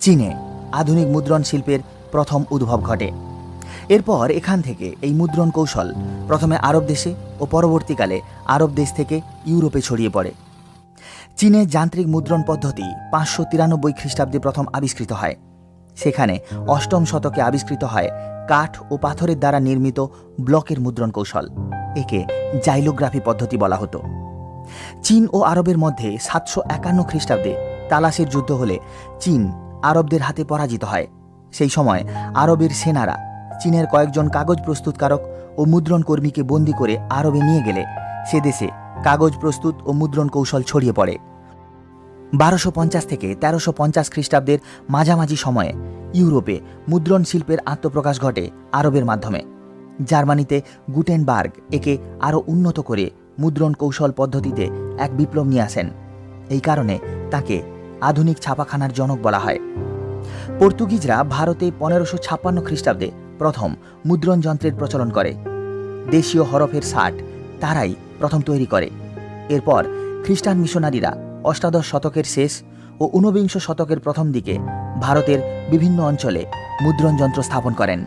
চীনে আধুনিক মুদ্রণ শিল্পের প্রথম উদ্ভব ঘটে। এরপর এখান থেকে এই মুদ্রণ কৌশল প্রথমে আরব দেশে ও পরবর্তীকালে আরব দেশ থেকে ইউরোপে ছড়িয়ে পড়ে। চীনে যান্ত্রিক মুদ্রণ পদ্ধতি পাঁচশো তিরানব্বই খ্রিস্টাব্দে প্রথম আবিষ্কৃত হয়। সেখানে অষ্টম শতকে আবিষ্কৃত হয় কাঠ ও পাথরের দ্বারা নির্মিত ব্লকের মুদ্রণ কৌশল, একে জাইলোগ্রাফি পদ্ধতি বলা হতো। চীন ও আরবের মধ্যে সাতশো একান্ন খ্রিস্টাব্দে তালাশের যুদ্ধ হলে চীন আরবদের হাতে পরাজিত হয়। সেই সময় আরবের সেনারা চীনের কয়েকজন কাগজ প্রস্তুতকারক ও মুদ্রণ কর্মীকে বন্দি করে আরবে নিয়ে গেলে সে দেশে কাগজ প্রস্তুত ও মুদ্রণ কৌশল ছড়িয়ে পড়ে। বারোশো পঞ্চাশ থেকে তেরোশো পঞ্চাশ খ্রিস্টাব্দের মাঝামাঝি সময়ে ইউরোপে মুদ্রণ শিল্পের আত্মপ্রকাশ ঘটে আরবের মাধ্যমে। জার্মানিতে গুটেনবার্গ একে আরও উন্নত করে মুদ্রণ কৌশল পদ্ধতিতে এক বিপ্লব নিয়ে আসেন। এই কারণে তাকে আধুনিক ছাপাখানার জনক বলা হয়। পর্তুগিজরা ভারতে পনেরোশো ছাপ্পান্ন খ্রিস্টাব্দে প্রথম মুদ্রণ যন্ত্রের প্রচলন করে। দেশীয় হরফের ষাট, তারাই প্রথম তৈরি করে। এরপর খ্রিস্টান মিশনারিরা অষ্টাদশ শতকের শেষ ও ঊনবিংশ শতকের প্রথম দিকে ভারতের বিভিন্ন অঞ্চলে মুদ্রণ যন্ত্র স্থাপন করেন।